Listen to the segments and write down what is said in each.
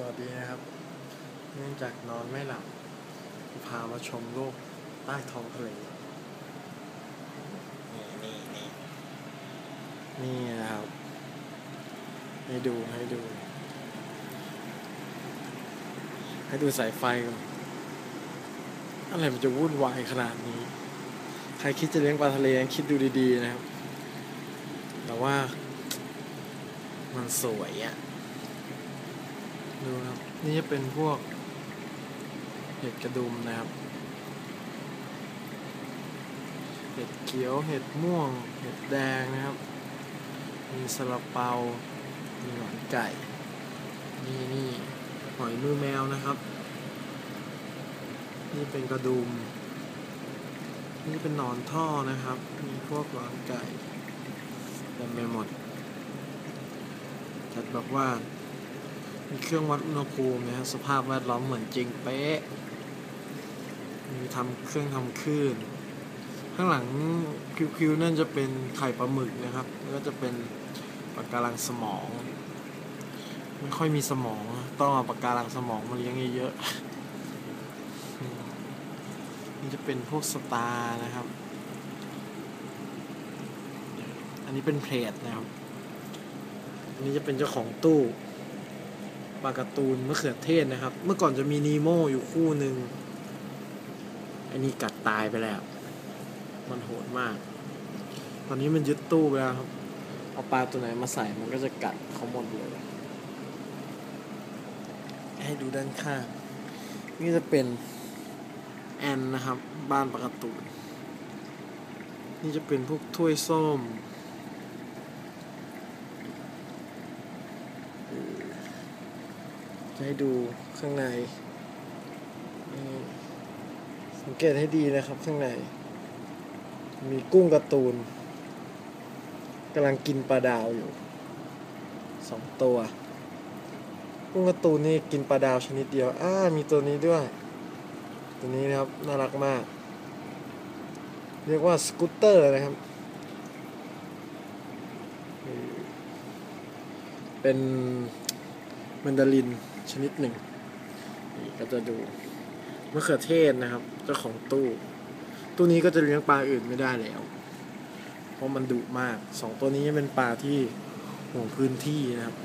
สวัสดีนะครับ เนื่องจากนอนไม่หลับพามาชมโลกใต้ท้องทะเลนี่นี่นี่นี่นะครับ ให้ดูให้ดู ให้ดูสายไฟก่อนอะไรมันจะวุ่นวายขนาดนี้ ใครคิดจะเลี้ยงปลาทะเลคิดดูดีๆนะครับ แต่ว่ามันสวยอะ่ะ ดูครับ นี่จะเป็นพวกเห็ดกระดุมนะครับ เห็ดเขียว เห็ดม่วง เห็ดแดงนะครับ มีสลับเปา มีหนอนไก่ นี่นี่หอยมือแมวนะครับ นี่เป็นกระดุม นี่เป็นหนอนท่อนะครับ มีพวกหนอนไก่เต็มไปหมดจัดบอกว่า มีเครื่องวัดอุณหภูมินะสภาพแวดล้อมเหมือนจริงเป๊ะ มีทำเครื่องทำคลื่น ข้างหลังคิวๆนั่นจะเป็นไข่ปลาหมึกนะครับ แล้วก็จะเป็นปะการังสมอง ไม่ค่อยมีสมอง ต้องเอาปะการังสมองมาเลี้ยงเยอะๆนี่จะเป็นพวกสตาร์นะครับ อันนี้เป็นเพลทนะครับ อันนี้จะเป็นเจ้าของตู้ ลาการ์ตูนมะเขือเทศนะครับ เมื่อก่อนจะมีนีโมอยู่คู่หนึ่งอันนี้กัดตายไปแล้ว มันโหดมาก ตอนนี้มันยึดตู้ไปแล้วครับ เอาปลาตัวไหนมาใส่มันก็จะกัดเขาหมดเลย ให้ดูด้านข้าง นี่จะเป็นแอนนะครับ บ้านปลาการ์ตูน นี่จะเป็นพวกถ้วยส้ม จะให้ดูข้างในสังเกตให้ดีนะครับข้างใน มีกุ้งการ์ตูนกำลังกินปลาดาวอยู่สองตัว กุ้งการ์ตูนนี่กินปลาดาวชนิดเดียว อ้า มีตัวนี้ด้วย ตัวนี้นะครับ น่ารักมาก เรียกว่าสกูตเตอร์นะครับ เป็นมันดาริน ชนิดหนึ่งนี่ก็จะดูมะเขือเทศนะครับ เจ้าของตู้ ตู้นี้ก็จะเลี้ยงปลาอื่นไม่ได้แล้ว เพราะมันดุมากสองตัวนี้เป็นปลาที่ห่วงพื้นที่นะครับ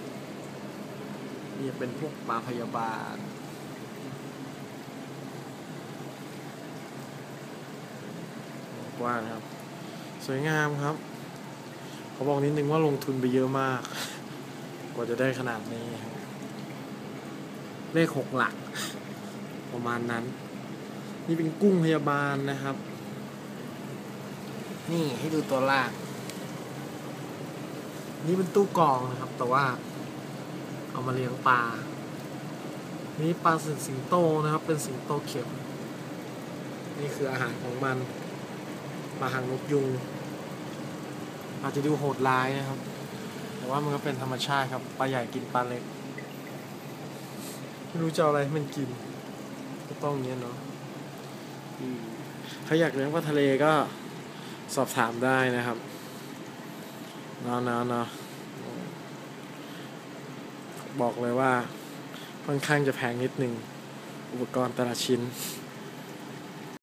นี่เป็นพวกปลาพยาบาลกว้างครับ สวยงามครับเขาบอกนิดนึงว่าลงทุนไปเยอะมาก กว่าจะได้ขนาดนี้ครับ เลขหกหลัก ประมาณนั้น นี่เป็นกุ้งพยาบาลนะครับ นี่ให้ดูตัวล่าง นี่เป็นตู้กรองนะครับ แต่ว่า เอามาเลี้ยงปลา นี่ปลาสิงสิงโตนะครับ เป็นสิงโตเข็ม นี่คืออาหารของมันปลาหางนกยุง อาจจะดูโหดร้ายนะครับ แต่ว่ามันก็เป็นธรรมชาติครับ ปลาใหญ่กินปลาเล็ก ไม่รู้จะเอาอะไรให้มันกิน ก็ต้องเงี้ยเนาะอืมถ้าอยากเลี้ยงปลาทะเลก็สอบถามได้นะครับเนาะเนาะเนาะบอกเลยว่าค่อนข้างจะแพงนิดนึง อุปกรณ์แต่ละชิ้น